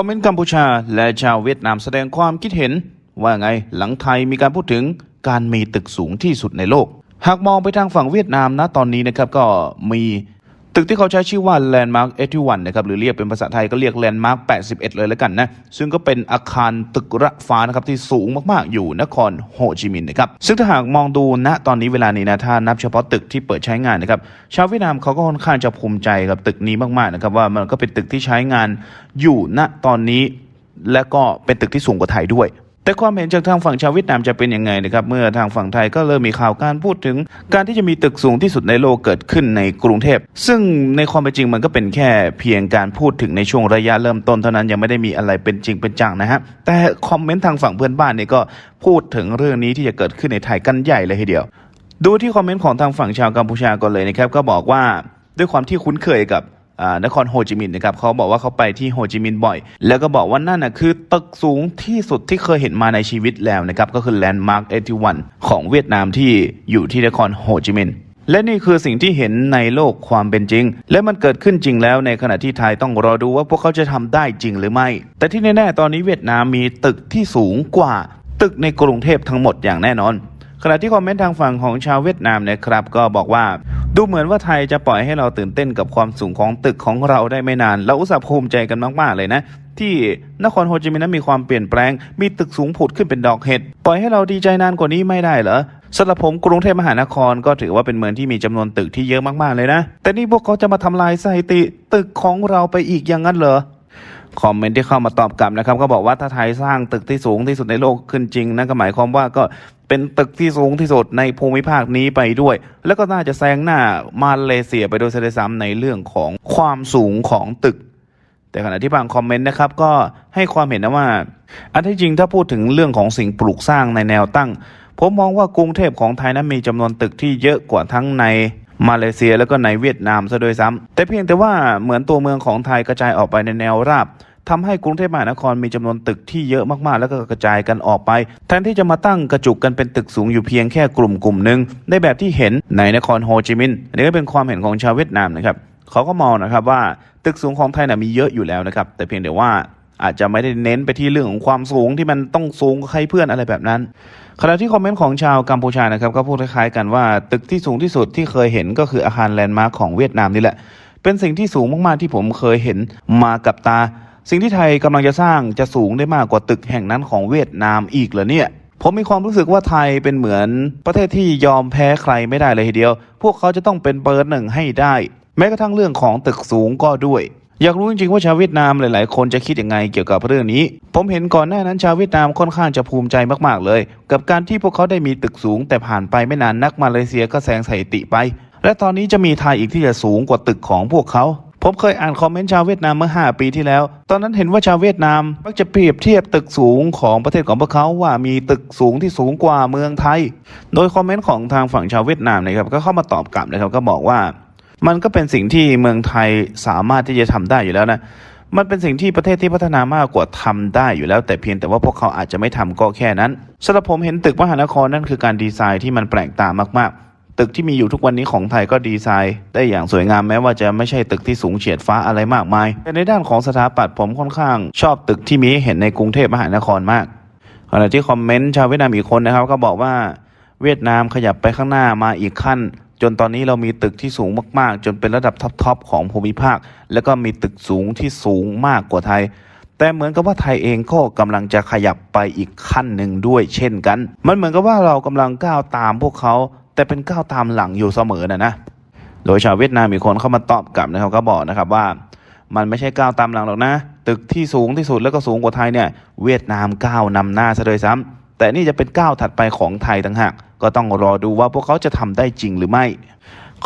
คอมเมนต์กัมพูชาและชาวเวียดนามแสดงความคิดเห็น ว่าไงหลังไทยมีการพูดถึงการมีตึกสูงที่สุดในโลก หากมองไปทางฝั่งเวียดนามนะตอนนี้นะครับก็มี ตึกที่เขาใช้ชื่อว่า Landmark 81นะครับหรือเรียกเป็นภาษาไทยก็เรียก Landmark 81 เลยแล้วกันนะ ซึ่งก็เป็นอาคารตึกระฟ้านะครับที่สูงมากๆอยู่นครโฮจิมินห์นะครับซึ่งถ้าหากมองดูณตอนนี้เวลานี้นะถ้านับเฉพาะตึกที่เปิดใช้งานนะครับชาวเวียดนามเขาก็ค่อนข้างจะภูมิใจกับตึกนี้มากๆนะครับว่ามันก็เป็นตึกที่ใช้งานอยู่ณตอนนี้และก็เป็นตึกที่สูงกว่าไทยด้วย แต่ความเห็นจากทางฝั่งชาวเวียดนามจะเป็นยังไงนะครับเมื่อทางฝั่งไทยก็เริ่มมีข่าวการพูดถึง การที่จะมีตึกสูงที่สุดในโลกเกิดขึ้นในกรุงเทพ ซึ่งในความเป็นจริงมันก็เป็นแค่เพียงการพูดถึงในช่วงระยะเริ่มต้นเท่านั้นยังไม่ได้มีอะไรเป็นจริงเป็นจังนะฮะแต่คอมเมนต์ทางฝั่งเพื่อนบ้านนี่ก็พูดถึงเรื่องนี้ที่จะเกิดขึ้นในไทยกันใหญ่เลยทีเดียว ดูที่คอมเมนต์ของทางฝั่งชาวกัมพูชาก่อนเลยนะครับก็บอกว่าด้วยความที่คุ้นเคยกับ นครโฮจิมินห์นะครับเขาบอกว่าเขาไปที่โฮจิมินห์บ่อย แล้วก็บอกว่านั่นนะคือตึกสูงที่สุดที่เคยเห็นมาในชีวิตแล้วนะครับก็คือแลนด์มาร์ค81ของเวียดนามที่อยู่ที่นครโฮจิมินห์และนี่คือสิ่งที่เห็นในโลกความเป็นจริง และมันเกิดขึ้นจริงแล้วในขณะที่ไทยต้องรอดูว่าพวกเขาจะทำได้จริงหรือไม่ แต่ที่แน่ๆตอนนี้เวียดนามมีตึกที่สูงกว่า ตึกในกรุงเทพทั้งหมดอย่างแน่นอน ขณะที่คอมเมนต์ทางฝั่งของชาวเวียดนามนะครับ ก็บอกว่าดูเหมือนว่าไทยจะปล่อยให้เราตื่นเต้นกับความสูงของตึกของเราได้ไม่นาน เราอุตส่าห์ภูมิใจกันมากๆเลยนะ ที่นครโฮจิมินห์นั้นมีความเปลี่ยนแปลง มีตึกสูงผุดขึ้นเป็นดอกเห็ดปล่อยให้เราดีใจนานกว่านี้ไม่ได้เหรอสำหรับผมกรุงเทพมหานครก็ถือว่าเป็นเมืองที่มีจำนวนตึกที่เยอะมากๆเลยนะ แต่นี่พวกเขาจะมาทำลายสถิติตึกของเราไปอีกอย่างนั้นเหรอคอมเมนต์ที่เข้ามาตอบกลับนะครับก็บอกว่าถ้าไทยสร้างตึกที่สูงที่สุดในโลกขึ้นจริงนั่นก็หมายความว่าก็ เป็นตึกที่สูงที่สุดในภูมิภาคนี้ไปด้วย แล้วก็น่าจะแซงหน้ามาเลเซียไปโดยเฉลี่ยซ้ำในเรื่องของความสูงของตึก แต่ขณะที่บางคอมเมนต์นะครับก็ให้ความเห็นนะว่า อันที่จริงถ้าพูดถึงเรื่องของสิ่งปลูกสร้างในแนวตั้ง ผมมองว่ากรุงเทพของไทยนั้นมีจำนวนตึกที่เยอะกว่าทั้งในมาเลเซียแล้วก็ในเวียดนามซะด้วยซ้ำแต่เพียงแต่ว่าเหมือนตัวเมืองของไทยกระจายออกไปในแนวราบ ทำให้กรุงเทพมหานครมีจำนวนตึกที่เยอะมากๆ แล้วก็กระจายกันออกไป แทนที่จะมาตั้งกระจุกกันเป็นตึกสูงอยู่เพียงแค่กลุ่มกลุ่มหนึ่งในแบบที่เห็นในนครโฮจิมินห์อันนี้ก็เป็นความเห็นของชาวเวียดนามนะครับเขาก็มองนะครับว่าตึกสูงของไทยน่ะมีเยอะอยู่แล้วนะครับแต่เพียงแต่ว่าอาจจะไม่ได้เน้นไปที่เรื่องของความสูงที่มันต้องสูงใครเพื่อนอะไรแบบนั้น ขณะที่คอมเมนต์ของชาวกัมพูชานะครับก็พูดคล้ายๆกันว่าตึกที่สูงที่สุดที่เคยเห็นก็คืออาคารแลนด์มาร์คของเวียดนามนี่แหละ เป็นสิ่งที่สูงมากๆที่ผมเคยเห็นมากับตา สิ่งที่ไทยกำลังจะสร้างจะสูงได้มากกว่าตึกแห่งนั้นของเวียดนามอีกเหรอเนี่ยผมมีความรู้สึกว่าไทยเป็นเหมือนประเทศที่ยอมแพ้ใครไม่ได้เลยทีเดียว พวกเขาจะต้องเป็นเบอร์หนึ่งให้ได้ แม้กระทั่งเรื่องของตึกสูงก็ด้วย อยากรู้จริงๆว่าชาวเวียดนามหลาย ๆ คนจะคิดยังไงเกี่ยวกับเรื่องนี้ ผมเห็นก่อนหน้านั้นชาวเวียดนามค่อนข้างจะภูมิใจมากๆเลย กับการที่พวกเขาได้มีตึกสูง แต่ผ่านไปไม่นานนักมาเลเซียก็แซงสถิติไป และตอนนี้จะมีไทยอีกที่จะสูงกว่าตึกของพวกเขา ผมเคยอ่านคอมเมนต์ชาวเวียดนามเมื่อ 5 ปีที่แล้ว ตอนนั้นเห็นว่าชาวเวียดนามมักจะเปรียบเทียบตึกสูงของประเทศของพวกเขาว่ามีตึกสูงที่สูงกว่าเมืองไทย โดยคอมเมนต์ของทางฝั่งชาวเวียดนามนะครับก็เข้ามาตอบกลับนะครับก็บอกว่า มันก็เป็นสิ่งที่เมืองไทยสามารถที่จะทำได้อยู่แล้วนะมันเป็นสิ่งที่ประเทศที่พัฒนามากกว่าทำได้อยู่แล้ว แต่เพียงแต่ว่าพวกเขาอาจจะไม่ทำก็แค่นั้นสำหรับผมเห็นตึกมหานครนั่นคือการดีไซน์ที่มันแปลกตามากๆ ตึกที่มีอยู่ทุกวันนี้ของไทยก็ดีไซน์ได้อย่างสวยงามแม้ว่าจะไม่ใช่ตึกที่สูงเฉียดฟ้าอะไรมากมาย แต่ในด้านของสถาปัตย์ผมค่อนข้าง ชอบตึกที่มีให้เห็นในกรุงเทพมหานครมากขณะที่คอมเมนต์ชาวเวียดนามอีกคนนะครับ ก็บอกว่าเวียดนามขยับไปข้างหน้ามาอีกขั้น จนตอนนี้เรามีตึกที่สูงมาก ๆ จนเป็นระดับท็อปๆของภูมิภาค แล้วก็มีตึกสูงที่สูงมากกว่าไทยแต่เหมือนกับว่าไทยเองก็กำลังจะขยับไปอีกขั้นหนึ่งด้วยเช่นกัน มันเหมือนกับว่าเรากำลังก้าวตามพวกเขา แต่เป็นก้าวตามหลังอยู่เสมอนะนะโดยชาวเวียดนามมีคนเข้ามาตอบกลับนะครับก็บอกนะครับว่า มันไม่ใช่ก้าวตามหลังหรอกนะ ตึกที่สูงที่สุดแล้วก็สูงกว่าไทยเนี่ยเวียดนามก้าวนำหน้าซะเลยซ้ำแต่นี่จะเป็นก้าวถัดไปของไทยต่างหากก็ต้องรอดูว่าพวกเขาจะทำได้จริงหรือไม่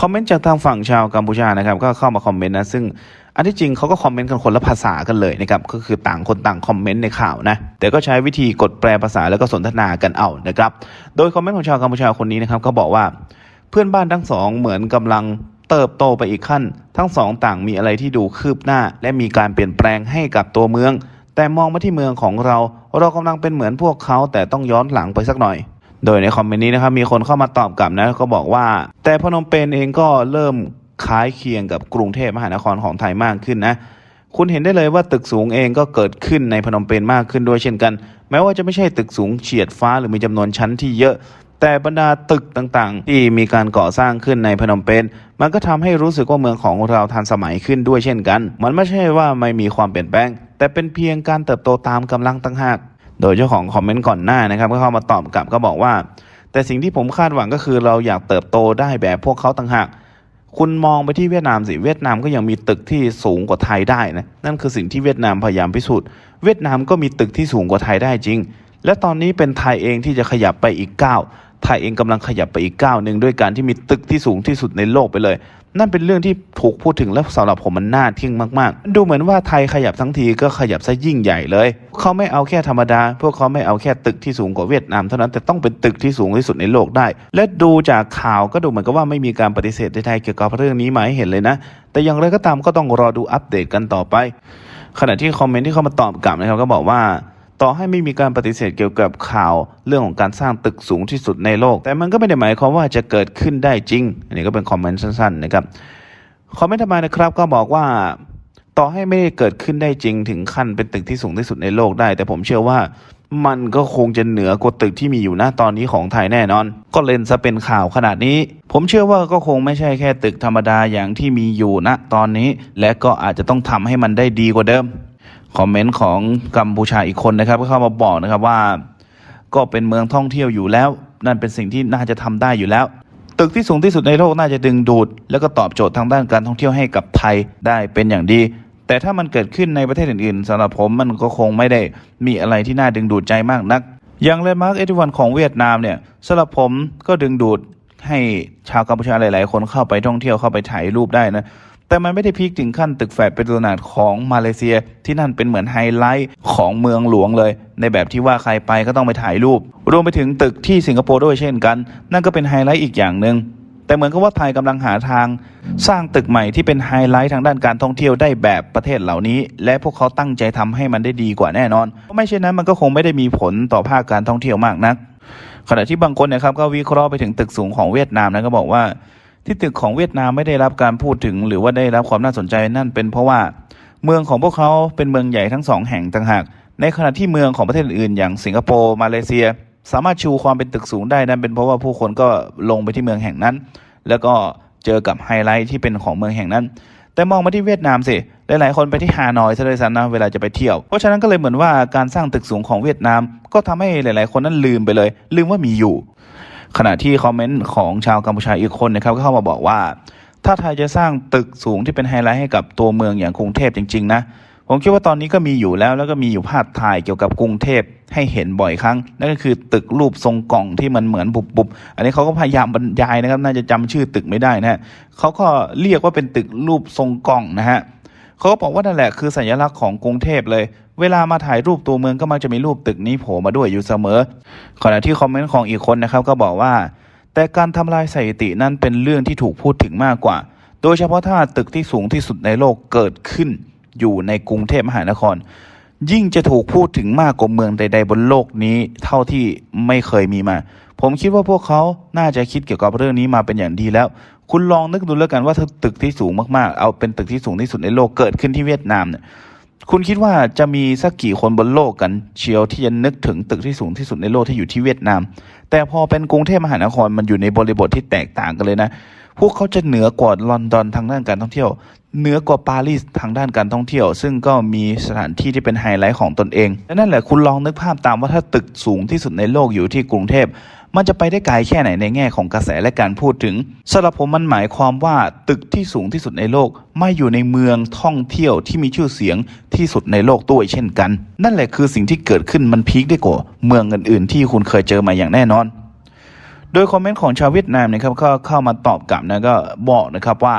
คอมเมนต์จากทางฝั่งชาวกัมพูชานะครับก็เข้ามาคอมเมนต์นะซึ่ง อันที่จริงเขาก็คอมเมนต์กันคนละภาษากันเลยนะครับก็คือต่างคนต่างคอมเมนต์ในข่าวนะแต่ก็ใช้วิธีกดแปลภาษาแล้วก็สนทนากันเอานะครับโดยคอมเมนต์ของชาวกัมพูชาคนนี้นะครับก็บอกว่าเพื่อนบ้านทั้งสองเหมือนกำลังเติบโตไปอีกขั้น ทั้งสองต่างมีอะไรที่ดูคืบหน้า และมีการเปลี่ยนแปลงให้กับตัวเมือง แต่มองมาที่เมืองของเรา เรากำลังเป็นเหมือนพวกเขาแต่ต้องย้อนหลังไปสักหน่อย โดยในคอมเมนต์นี้นะครับมีคนเข้ามาตอบกลับนะก็บอกว่า แต่พนมเปญเองก็เริ่ม คล้ายเคียงกับกรุงเทพมหานครของไทยมากขึ้นนะคุณเห็นได้เลยว่าตึกสูงเองก็เกิดขึ้นในพนมเปญมากขึ้นด้วยเช่นกัน แม้ว่าจะไม่ใช่ตึกสูงเฉียดฟ้าหรือมีจำนวนชั้นที่เยอะ แต่บรรดาตึกต่างๆ ที่มีการก่อสร้างขึ้นในพนมเปญมันก็ทำให้รู้สึกว่าเมืองของเราทันสมัยขึ้นด้วยเช่นกัน มันไม่ใช่ว่าไม่มีความเปลี่ยนแปลง แต่เป็นเพียงการเติบโตตามกำลังตั้งหาก โดยเจ้าของคอมเมนต์ก่อนหน้านะครับก็เข้ามาตอบกลับก็บอกว่า แต่สิ่งที่ผมคาดหวังก็คือเราอยากเติบโตได้แบบพวกเขาต่างหาก คุณมองไปที่เวียดนามสิเวียดนามก็ยังมีตึกที่สูงกว่าไทยได้นะนั่นคือสิ่งที่เวียดนามพยายามพิสูจน์เวียดนามก็มีตึกที่สูงกว่าไทยได้จริง และตอนนี้เป็นไทยเองที่จะขยับไปอีกก้าวไทยเองกำลังขยับไปอีกก้าวหนึ่งด้วยการที่มีตึกที่สูงที่สุดในโลกไปเลย นั่นเป็นเรื่องที่ถูกพูดถึงและสำหรับผมมันน่าทึ่งมากๆ ดูเหมือนว่าไทยขยับทั้งทีก็ขยับซะยิ่งใหญ่เลย เขาไม่เอาแค่ธรรมดา พวกเขาไม่เอาแค่ตึกที่สูงกว่าเวียดนามเท่านั้นแต่ต้องเป็นตึกที่สูงที่สุดในโลกได้ และดูจากข่าวก็ดูเหมือนกับว่าไม่มีการปฏิเสธใดๆเกี่ยวกับเรื่องนี้มาให้เห็นเลยนะ แต่อย่างไรก็ตามก็ต้องรอดูอัปเดตกันต่อไป ขณะที่คอมเมนต์ที่เข้ามาตอบกลับนะครับก็บอกว่า ต่อให้ไม่มีการปฏิเสธเกี่ยวกับข่าวเรื่องของการสร้างตึกสูงที่สุดในโลก แต่มันก็ไม่ได้หมายความว่าจะเกิดขึ้นได้จริง อันนี้ก็เป็นคอมเมนต์สั้นๆนะครับคอมเมนต์ทำไมนะครับก็บอกว่าต่อให้ไม่ได้เกิดขึ้นได้จริงถึงขั้นเป็นตึกที่สูงที่สุดในโลกได้ แต่ผมเชื่อว่ามันก็คงจะเหนือกว่าตึกที่มีอยู่หน้าตอนนี้ของไทยแน่นอน ก็เล่นซะเป็นข่าวขนาดนี้ ผมเชื่อว่าก็คงไม่ใช่แค่ตึกธรรมดาอย่างที่มีอยู่ณตอนนี้ และก็อาจจะต้องทำให้มันได้ดีกว่าเดิม คอมเมนต์ของกัมพูชาอีกคนนะครับ ก็เข้ามาบอกนะครับว่า ก็เป็นเมืองท่องเที่ยวอยู่แล้ว นั่นเป็นสิ่งที่น่าจะทำได้อยู่แล้ว ตึกที่สูงที่สุดในโลกน่าจะดึงดูด แล้วก็ตอบโจทย์ทางด้านการท่องเที่ยวให้กับไทยได้เป็นอย่างดี แต่ถ้ามันเกิดขึ้นในประเทศอื่นๆสำหรับผมมันก็คงไม่ได้มีอะไรที่น่าดึงดูดใจมากนัก อย่างแลนด์มาร์กเอทิวันของเวียดนามเนี่ยสำหรับผมก็ดึงดูดให้ชาวกัมพูชาหลาย ๆ คนเข้าไปท่องเที่ยวเข้าไปถ่ายรูปได้นะ แต่มันไม่ได้พีคถึงขั้นตึกแฝดเป็นตัวนาดของมาเลเซีย ที่นั่นเป็นเหมือนไฮไลท์ของเมืองหลวงเลย ในแบบที่ว่าใครไปก็ต้องไปถ่ายรูป รวมไปถึงตึกที่สิงคโปร์ด้วยเช่นกัน นั่นก็เป็นไฮไลท์อีกอย่างหนึ่งแต่เหมือนกับว่าไทยกำลังหาทาง สร้างตึกใหม่ที่เป็นไฮไลท์ทางด้านการท่องเที่ยวได้แบบประเทศเหล่านี้ และพวกเขาตั้งใจทำให้มันได้ดีกว่าแน่นอนเพราะไม่เช่นนั้นมันก็คงไม่ได้มีผลต่อภาคการท่องเที่ยวมากนักขณะที่บางคนนะครับก็วิเคราะห์ไปถึงตึกสูงของเวียดนามนะก็บอกว่า ที่ตึกของเวียดนามไม่ได้รับการพูดถึง หรือว่าได้รับความน่าสนใจนั่นเป็นเพราะว่าเมืองของพวกเขาเป็นเมืองใหญ่ทั้งสองแห่งต่างหาก ในขณะที่เมืองของประเทศอื่นอย่างสิงคโปร์มาเลเซีย สามารถชูความเป็นตึกสูงได้นั่นเป็นเพราะว่าผู้คนก็ลงไปที่เมืองแห่งนั้น แล้วก็เจอกับไฮไลท์ที่เป็นของเมืองแห่งนั้น แต่มองมาที่เวียดนามสิหลายๆคนไปที่ฮานอยซะเลยซ้ำนะเวลาจะไปเที่ยว เพราะฉะนั้นก็เลยเหมือนว่าการสร้างตึกสูงของเวียดนาม ก็ทำให้หลาย ๆ คนนั้นลืมไปเลย ลืมว่ามีอยู่ ขณะที่คอมเมนต์ของชาวกัมพูชาอีกคนนะครับก็เข้ามาบอกว่า ถ้าไทยจะสร้างตึกสูงที่เป็นไฮไลท์ให้กับตัวเมืองอย่างกรุงเทพจริง ๆ นะ ผมคิดว่าตอนนี้ก็มีอยู่แล้ว แล้วก็มีอยู่ภาพถ่ายเกี่ยวกับกรุงเทพให้เห็นบ่อยครั้ง นั่นก็คือตึกรูปทรงกล่องที่มันเหมือนบุบๆอันนี้เขาก็พยายามบรรยายนะครับ น่าจะจำชื่อตึกไม่ได้นะฮะเขาก็เรียกว่าเป็นตึกรูปทรงกล่องนะฮะเขาก็บอกว่านั่นแหละคือสัญลักษณ์ของกรุงเทพเลย เวลามาถ่ายรูปตัวเมืองก็มักจะมีรูปตึกนี้โผล่มาด้วยอยู่เสมอ ขณะที่คอมเมนต์ของอีกคนนะครับก็บอกว่า แต่การทำลายสถิตินั้นเป็นเรื่องที่ถูกพูดถึงมากกว่า โดยเฉพาะถ้าตึกที่สูงที่สุดในโลกเกิดขึ้นอยู่ในกรุงเทพมหานคร ยิ่งจะถูกพูดถึงมากกว่าเมืองใด ๆ บนโลกนี้เท่าที่ไม่เคยมีมา ผมคิดว่าพวกเขาน่าจะคิดเกี่ยวกับเรื่องนี้มาเป็นอย่างดีแล้ว คุณลองนึกดูแล้วกันว่าถ้าตึกที่สูงมากๆ เอาเป็นตึกที่สูงที่สุดในโลกเกิดขึ้นที่เวียดนามเนี่ย คุณคิดว่าจะมีสักกี่คนบนโลกกันเชียวที่จะนึกถึงตึกที่สูงที่สุดในโลกที่อยู่ที่เวียดนาม แต่พอเป็นกรุงเทพมหานครมันอยู่ในบริบทที่แตกต่างกันเลยนะ พวกเขาจะเหนือกว่าลอนดอนทางด้านการท่องเที่ยว เหนือกว่าปารีสทางด้านการท่องเที่ยว ซึ่งก็มีสถานที่ที่เป็นไฮไลท์ของตนเองและนั่นแหละคุณลองนึกภาพตามว่าถ้าตึกสูงที่สุดในโลกอยู่ที่กรุงเทพ มันจะไปได้ไกลแค่ไหนในแง่ของกระแสและการพูดถึงสำหรับผมมันหมายความว่าตึกที่สูงที่สุดในโลกไม่อยู่ในเมืองท่องเที่ยวที่มีชื่อเสียงที่สุดในโลกด้วยเช่นกัน นั่นแหละคือสิ่งที่เกิดขึ้นมันพีคได้กว่าเมืองอื่นๆ ที่คุณเคยเจอมาอย่างแน่นอน โดยคอมเมนต์ของชาวเวียดนามนะครับก็เข้ามาตอบกลับนะก็บอกนะครับว่า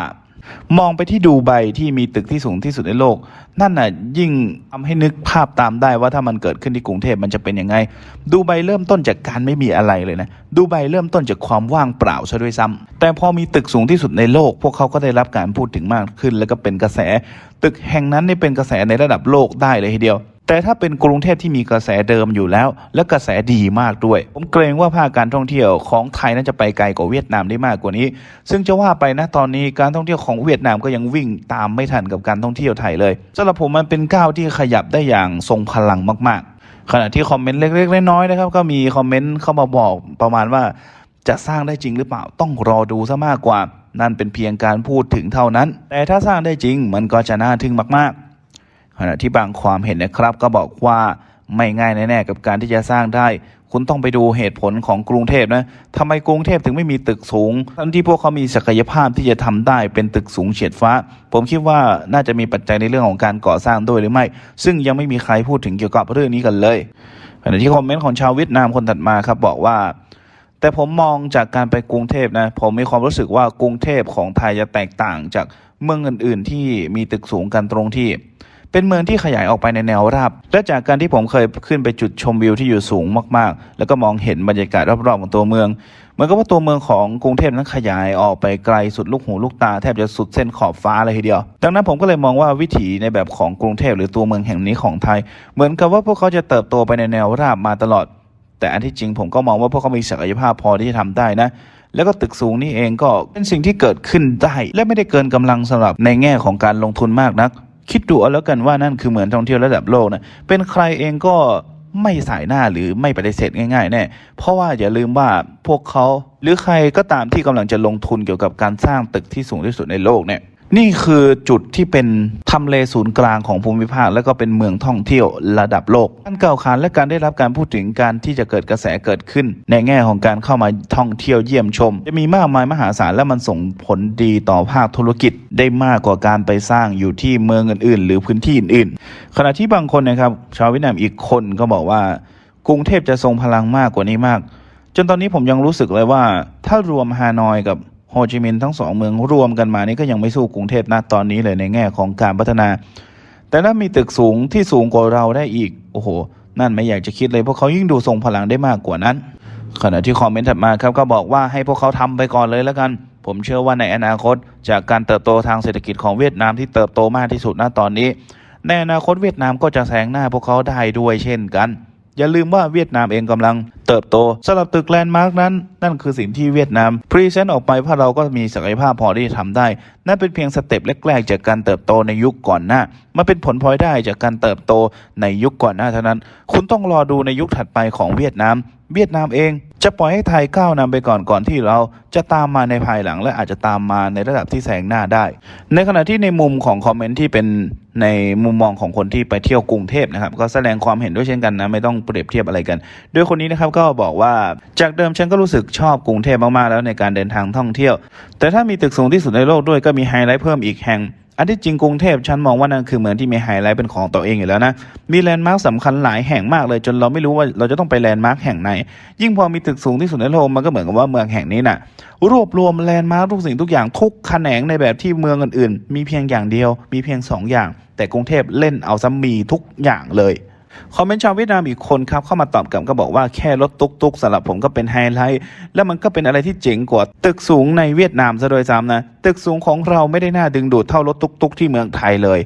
มองไปที่ดูไบที่มีตึกที่สูงที่สุดในโลก นั่นน่ะยิ่งทำให้นึกภาพตามได้ว่าถ้ามันเกิดขึ้นที่กรุงเทพมันจะเป็นยังไง ดูไบเริ่มต้นจากการไม่มีอะไรเลยนะ ดูไบเริ่มต้นจากความว่างเปล่าซะด้วยซ้ำแต่พอมีตึกสูงที่สุดในโลก พวกเขาก็ได้รับการพูดถึงมากขึ้น แล้วก็เป็นกระแส ตึกแห่งนั้นนี่เป็นกระแสในระดับโลกได้เลยทีเดียว แต่ถ้าเป็นกรุงเทพที่มีกระแสเดิมอยู่แล้ว และกระแสดีมากด้วย ผมเกรงว่าภาคการท่องเที่ยวของไทยน่าจะไปไกลกว่าเวียดนามได้มากกว่านี้ ซึ่งจะว่าไปนะตอนนี้การท่องเที่ยวของเวียดนามก็ยังวิ่งตามไม่ทันกับการท่องเที่ยวไทยเลยสำหรับผมมันเป็นก้าวที่ขยับได้อย่างทรงพลังมาก ๆ ขณะที่คอมเมนต์เล็กๆน้อยๆนะครับก็มีคอมเมนต์เข้ามาบอกประมาณว่าจะสร้างได้จริงหรือเปล่าต้องรอดูซะมากกว่า นั่นเป็นเพียงการพูดถึงเท่านั้น แต่ถ้าสร้างได้จริงมันก็จะน่าทึ่งมากๆ ขณะที่บางความเห็นนะครับ ก็บอกว่าไม่ง่ายแน่ๆกับการที่จะสร้างได้ คุณต้องไปดูเหตุผลของกรุงเทพนะทำไมกรุงเทพถึงไม่มีตึกสูง ทั้งที่พวกเขามีศักยภาพที่จะทำได้เป็นตึกสูงเฉียดฟ้า ผมคิดว่าน่าจะมีปัจจัยในเรื่องของการก่อสร้างด้วยหรือไม่ ซึ่งยังไม่มีใครพูดถึงเกี่ยวกับเรื่องนี้กันเลยขณะที่คอมเมนต์ของชาวเวียดนามคนถัดมาครับบอกว่า แต่ผมมองจากการไปกรุงเทพนะ ผมมีความรู้สึกว่ากรุงเทพของไทยจะแตกต่างจากเมืองอื่น ๆ ที่มีตึกสูงกันตรงที่ เป็นเมืองที่ขยายออกไปในแนวราบ และจากการที่ผมเคยขึ้นไปจุดชมวิวที่อยู่สูงมากๆ แล้วก็มองเห็นบรรยากาศรอบๆของตัวเมืองเหมือนกับว่าตัวเมืองของกรุงเทพนั้นขยายออกไปไกลสุดลูกหูลูกตาแทบจะสุดเส้นขอบฟ้าเลยทีเดียว ดังนั้นผมก็เลยมองว่าวิถีในแบบของกรุงเทพหรือตัวเมืองแห่งนี้ของไทย เหมือนกับว่าพวกเขาจะเติบโตไปในแนวราบมาตลอด แต่อันที่จริงผมก็มองว่าพวกเขามีศักยภาพพอที่จะทำได้นะแล้วก็ตึกสูงนี่เองก็เป็นสิ่งที่เกิดขึ้นได้ และไม่ได้เกินกำลังสำหรับในแง่ของการลงทุนมากนัก คิดดูเอาแล้วกันว่านั่นคือเหมือนท่องเที่ยวระดับโลกนะเป็นใครเองก็ไม่สายหน้าหรือไม่ปฏิเสธง่ายๆแน่เพราะว่าอย่าลืมว่าพวกเขาหรือใครก็ตามที่กำลังจะลงทุนเกี่ยวกับการสร้างตึกที่สูงที่สุดในโลกเนี่ย นี่คือจุดที่เป็นทำเลศูนย์กลางของภูมิภาค และก็เป็นเมืองท่องเที่ยวระดับโลกการกล่าวขานและการได้รับการพูดถึงการที่จะเกิดกระแสเกิดขึ้น ในแง่ของการเข้ามาท่องเที่ยวเยี่ยมชม จะมีมากมายมหาศาลและมันส่งผลดีต่อภาคธุรกิจได้มากกว่าการไปสร้างอยู่ที่เมืองอื่น ๆ หรือพื้นที่อื่น ๆ ขณะที่บางคนนะครับชาวเวียดนามอีกคนก็บอกว่ากรุงเทพจะทรงพลังมากกว่านี้มาก จนตอนนี้ผมยังรู้สึกเลยว่า ถ้ารวมฮานอยกับ โฮจิมินห์ทั้งสองเมืองรวมกันมานี่ก็ยังไม่สู้กรุงเทพนะตอนนี้เลยในแง่ของการพัฒนา แต่ถ้ามีตึกสูงที่สูงกว่าเราได้อีก โอ้โห นั่นไม่อยากจะคิดเลย เพราะเขายิ่งดูทรงพลังได้มากกว่านั้น ขณะที่คอมเมนต์ถัดมาครับก็บอกว่าให้พวกเขาทำไปก่อนเลยแล้วกัน ผมเชื่อว่าในอนาคต จากการเติบโตทางเศรษฐกิจของเวียดนามที่เติบโตมากที่สุดณตอนนี้ในอนาคตเวียดนามก็จะแซงหน้าพวกเขาได้ด้วยเช่นกัน อย่าลืมว่าเวียดนามเองกำลังเติบโตสำหรับตึกแลนด์มาร์กนั้น นั่นคือสิ่งที่เวียดนามพรีเซนต์ออกไปเพราะเราก็มีศักยภาพพอที่จะทำได้ นั่นเป็นเพียงสเต็ปแรกๆ จากการเติบโตในยุคก่อนหน้ามาเป็นผลพลอยได้จากการเติบโตในยุคก่อนหน้าเท่านั้น คุณต้องรอดูในยุคถัดไปของเวียดนาม เวียดนามเอง จะปล่อยให้ไทยก้าวนำไปก่อนก่อนที่เราจะตามมาในภายหลัง และอาจจะตามมาในระดับที่แซงหน้าได้ ในขณะที่ในมุมของคอมเมนต์ที่เป็นในมุมมองของคนที่ไปเที่ยวกรุงเทพนะครับ ก็แสดงความเห็นด้วยเช่นกันนะ ไม่ต้องเปรียบเทียบอะไรกัน โดยคนนี้นะครับก็บอกว่าจากเดิมฉันก็รู้สึกชอบกรุงเทพมากๆแล้วในการเดินทางท่องเที่ยว แต่ถ้ามีตึกสูงที่สุดในโลกด้วยก็มีไฮไลท์เพิ่มอีกแห่ง อันที่จริงกรุงเทพฉันมองว่านั่นคือเมืองที่มีไฮไลท์เป็นของตัวเองอยู่แล้วนะ มีแลนด์มาร์คสำคัญหลายแห่งมากเลย จนเราไม่รู้ว่าเราจะต้องไปแลนด์มาร์คแห่งไหน ยิ่งพอมีตึกสูงที่สุดในโลกมันก็เหมือนกับว่าเมืองแห่งนี้น่ะ รวบรวมแลนด์มาร์คทุกสิ่งทุกอย่างทุกแขนงในแบบที่เมืองอื่นๆ มีเพียงอย่างเดียว มีเพียงสองอย่าง แต่กรุงเทพเล่นเอาซ้ำมีทุกอย่างเลย คอมเมนต์ชาวเวียดนามอีกคนครับเข้ามาตอบกลับก็บอกว่าแค่รถตุกตุกๆสำหรับผมก็เป็นไฮไลท์แล้วมันก็เป็นอะไรที่เจ๋งกว่าตึกสูงในเวียดนามซะโดยซ้ำนะตึกสูงของเราไม่ได้น่าดึงดูดเท่ารถตุกตุกๆที่เมืองไทยเลย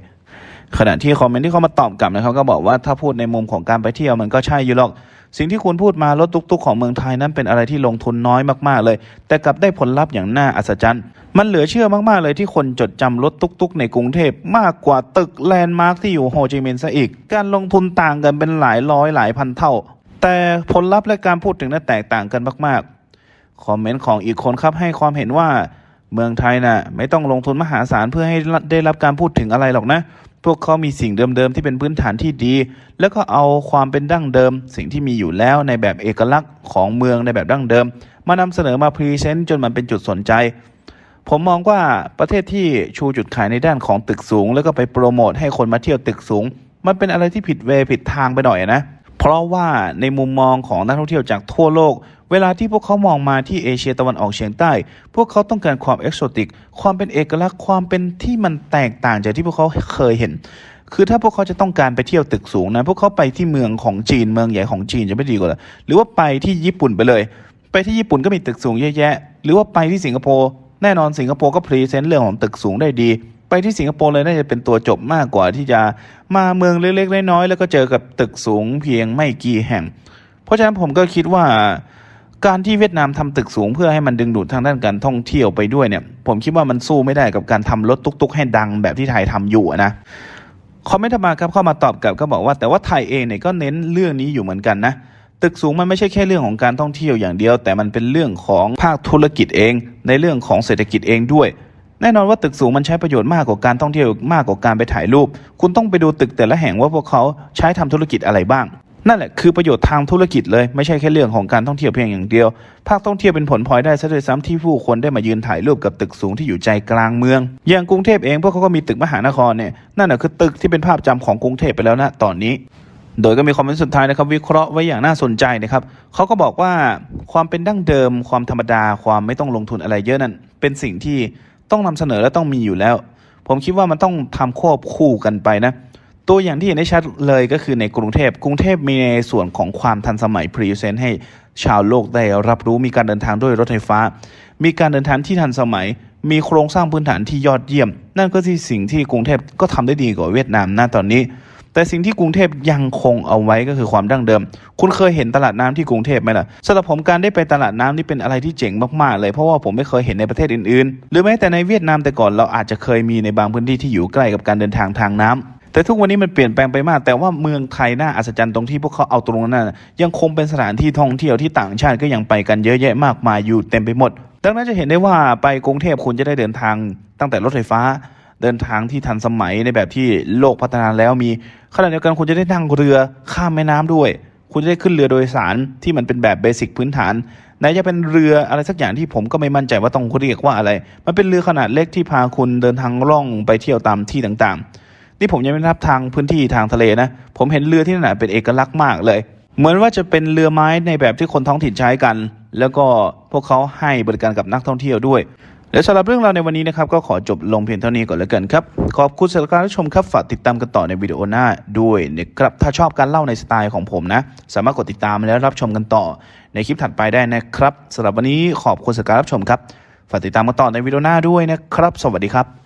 ขณะที่คอมเมนต์ที่เขามาตอบกลับนะครับก็บอกว่าถ้าพูดในมุมของการไปเที่ยวมันก็ใช่อยู่หรอก สิ่งที่คุณพูดมารถตุกๆ ของเมืองไทยนั้นเป็นอะไรที่ลงทุนน้อยมากๆเลย แต่กลับได้ผลลัพธ์อย่างน่าอัศจรรย์ มันเหลือเชื่อมากๆเลยที่คนจดจำรถตุกๆ ในกรุงเทพมากกว่าตึกแลนด์มาร์คที่อยู่โฮจิมินห์ซะอีก การลงทุนต่างกันเป็นหลายร้อยหลายพันเท่า แต่ผลลัพธ์และการพูดถึงนั้นแตกต่างกันมากๆ คอมเมนต์ของอีกคนครับให้ความเห็นว่าเมืองไทยน่ะไม่ต้องลงทุนมหาศาลเพื่อให้ได้รับการพูดถึงอะไรหรอกนะ พวกเขามีสิ่งเดิมๆที่เป็นพื้นฐานที่ดี แล้วก็เอาความเป็นดั้งเดิม สิ่งที่มีอยู่แล้วในแบบเอกลักษณ์ของเมืองในแบบดั้งเดิม มานำเสนอมาพรีเซนต์จนมันเป็นจุดสนใจ ผมมองว่าประเทศที่ชูจุดขายในด้านของตึกสูง แล้วก็ไปโปรโมทให้คนมาเที่ยวตึกสูง มันเป็นอะไรที่ผิดเวผิดทางไปหน่อยนะ เพราะว่าในมุมมองของนักท่องเที่ยวจากทั่วโลก เวลาที่พวกเขามองมาที่เอเชียตะวันออกเฉียงใต้ พวกเขาต้องการความเอกโซติก ความเป็นเอกลักษณ์ ความเป็นที่มันแตกต่างจากที่พวกเขาเคยเห็น คือถ้าพวกเขาจะต้องการไปเที่ยวตึกสูงนะ พวกเขาไปที่เมืองของจีน เมืองใหญ่ของจีนจะไม่ดีกว่าหรือว่าไปที่ญี่ปุ่นไปเลย ไปที่ญี่ปุ่นก็มีตึกสูงเยอะแยะ หรือว่าไปที่สิงคโปร์ แน่นอนสิงคโปร์ก็พรีเซนต์เรื่องของตึกสูงได้ดีไปที่สิงคโปร์เลยน่าจะเป็นตัวจบมากกว่าที่จะมาเมืองเล็กๆน้อยๆแล้วก็เจอกับตึกสูงเพียงไม่กี่แห่ง เพราะฉะนั้นผมก็คิดว่า การที่เวียดนามทำตึกสูงเพื่อให้มันดึงดูดทางด้านการท่องเที่ยวไปด้วยเนี่ย ผมคิดว่ามันสู้ไม่ได้กับการทำรถตุกๆ ให้ดังแบบที่ไทยทำอยู่อะนะคอมเมนต์มาครับเข้ามาตอบกลับก็บอกว่าแต่ว่าไทยเองเนี่ยก็เน้นเรื่องนี้อยู่เหมือนกันนะตึกสูงมันไม่ใช่แค่เรื่องของการท่องเที่ยวอย่างเดียว แต่มันเป็นเรื่องของภาคธุรกิจเอง ในเรื่องของเศรษฐกิจเองด้วย แน่นอนว่าตึกสูงมันใช้ประโยชน์มากกว่าการท่องเที่ยวมากกว่าการไปถ่ายรูป คุณต้องไปดูตึกแต่ละแห่งว่าพวกเขาใช้ทำธุรกิจอะไรบ้าง นั่นแหละคือประโยชน์ทางธุรกิจเลยไม่ใช่แค่เรื่องของการท่องเที่ยวเพียงอย่างเดียว ภาคท่องเที่ยวเป็นผลพลอยได้ซะด้วยซ้ำที่ผู้คนได้มายืนถ่ายรูปกับตึกสูงที่อยู่ใจกลางเมือง อย่างกรุงเทพเองพวกเขาก็มีตึกมหานครเนี่ยนั่นแหะคือตึกที่เป็นภาพจำของกรุงเทพไปแล้วนะตอนนี้โดยก็มีคอมเมนต์สุดท้ายนะครับวิเคราะห์ไว้อย่างน่าสนใจนะครับเขาก็บอกว่าความเป็นดั้งเดิม ความธรรมดา ความไม่ต้องลงทุนอะไรเยอะนั้นเป็นสิ่งที่ต้องนำเสนอและต้องมีอยู่แล้ว ผมคิดว่ามันต้องทำควบคู่กันไปนะ ตัวอย่างที่เห็นได้ชัดเลยก็คือในกรุงเทพ กรุงเทพมีในส่วนของความทันสมัยพรีเซนต์ให้ชาวโลกได้รับรู้มีการเดินทางด้วยรถไฟฟ้า มีการเดินทางที่ทันสมัย มีโครงสร้างพื้นฐานที่ยอดเยี่ยม นั่นก็ที่สิ่งที่กรุงเทพก็ทำได้ดีกว่าเวียดนามณตอนนี้ แต่สิ่งที่กรุงเทพยังคงเอาไว้ก็คือความดั้งเดิม คุณเคยเห็นตลาดน้ำที่กรุงเทพไหมล่ะสำหรับผมการได้ไปตลาดน้ำนี่เป็นอะไรที่เจ๋งมากๆ เลยเพราะว่าผมไม่เคยเห็นในประเทศอื่นๆ หรือแม้แต่ในเวียดนามแต่ก่อนเราอาจจะเคยมีในบางพื้นที่ที่อยู่ใกล้กับการเดินทางทางน้ำ แต่ทุกวันนี้มันเปลี่ยนแปลงไปมาก แต่ว่าเมืองไทยน่าอัศจรรย์ตรงที่พวกเขาเอาตรงนั้นนะยังคงเป็นสถานที่ท่องเที่ยวที่ต่างชาติก็ยังไปกันเยอะแยะมากมายอยู่เต็มไปหมด ดังนั้นจะเห็นได้ว่าไปกรุงเทพคุณจะได้เดินทางตั้งแต่รถไฟฟ้าเดินทางที่ทันสมัยในแบบที่โลกพัฒนาแล้วมีขณะเดียวกันคุณจะได้นั่งเรือข้ามแม่น้ำด้วย คุณจะได้ขึ้นเรือโดยสารที่มันเป็นแบบเบสิกพื้นฐานไหนจะเป็นเรืออะไรสักอย่างที่ผมก็ไม่มั่นใจว่าต้องเรียกว่าอะไร มันเป็นเรือขนาดเล็กที่พาคุณเดินทางล่องไปเที่ยวตามที่ต่างๆ นี่ผมยังไม่นับทางพื้นที่ทางทะเลนะ ผมเห็นเรือที่นั่นเป็นเอกลักษณ์มากเลย เหมือนว่าจะเป็นเรือไม้ในแบบที่คนท้องถิ่นใช้กัน แล้วก็พวกเขาให้บริการกับนักท่องเที่ยวด้วยและสำหรับเรื่องราวในวันนี้นะครับ ก็ขอจบลงเพียงเท่านี้ก่อนแล้วกันครับ ขอบคุณสำหรับการรับชมครับ ฝากติดตามกันต่อในวิดีโอหน้าด้วยนะครับ ถ้าชอบการเล่าในสไตล์ของผมนะ สามารถกดติดตามและรับชมกันต่อในคลิปถัดไปได้นะครับสำหรับวันนี้ขอบคุณสำหรับการรับชมครับ ฝากติดตามกันต่อในวิดีโอหน้าด้วยนะครับ สวัสดีครับ